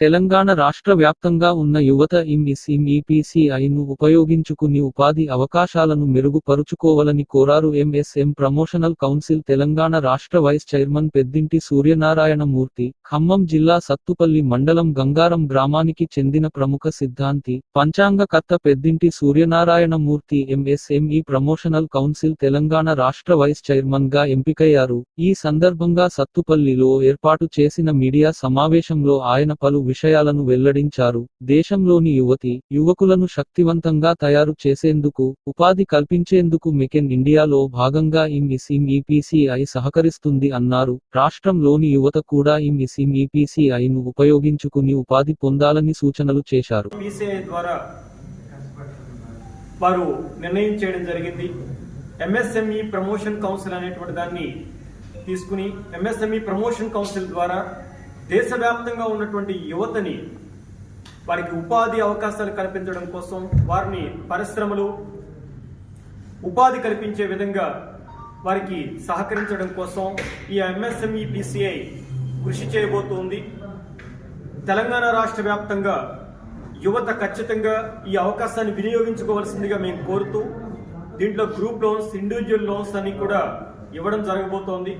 తెలంగాణ రాష్ట్ర వ్యాప్తంగా ఉన్న యువత ఎంఎస్ఎంఈపిసిఐను ఉపయోగించుకుని ఉపాధి అవకాశాలను మెరుగుపరుచుకోవాలని కోరారు ఎంఎస్ఎం ప్రమోషనల్ కౌన్సిల్ తెలంగాణ రాష్ట్ర వైస్ చైర్మన్ పెద్దింటి సూర్యనారాయణ మూర్తి ఖమ్మం జిల్లా సత్తుపల్లి మండలం గంగారం గ్రామానికి చెందిన ప్రముఖ సిద్ధాంతి పంచాంగకర్త Peddinti Suryanarayana Murthy MSME promotional council Telangana రాష్ట్ర వైస్ చైర్మన్గా ఎంపికయ్యారు. ఈ సందర్భంగా సత్తుపల్లిలో ఏర్పాటు చేసిన మీడియా సమావేశంలో ఆయన పలు విషయాలను వెల్లడించారు. దేశంలోని యువతి యువకులను శక్తివంతంగా తయారు చేసేందుకు ఉపాధి కల్పించేందుకు మెకెన్ ఇండియాలో భాగంగా ఇమ్ఇసిమ్ ఈపీసీఐ సహకరిస్తుంది అన్నారు. రాష్ట్రంలోని యువత కూడా ఇమ్ఇసిమ్ ఈపీసీఐను ఉపయోగించుకుని ఉపాధి పొందాలని సూచనలు చేశారు. వారు నిర్ణయం చేయడం జరిగింది. ఎంఎస్ఎంఈ ప్రమోషన్ కౌన్సిల్ అనేటువంటి దాన్ని తీసుకుని ఎంఎస్ఎంఈ ప్రమోషన్ కౌన్సిల్ ద్వారా దేశవ్యాప్తంగా ఉన్నటువంటి యువతని వారికి ఉపాధి అవకాశాలు కల్పించడం కోసం వారిని పరిశ్రమలు ఉపాధి కల్పించే విధంగా వారికి సహకరించడం కోసం ఈ ఎంఎస్ఎంఈ పిసిఐ కృషి చేయబోతోంది. తెలంగాణ రాష్ట్ర వ్యాప్తంగా యువత ఖచ్చితంగా ఈ అవకాశాన్ని వినియోగించుకోవాల్సిందిగా మేము కోరుతూ దీంట్లో గ్రూప్ లోన్స్ ఇండివిజువల్ లోన్స్ అన్ని కూడా ఇవ్వడం జరగబోతోంది.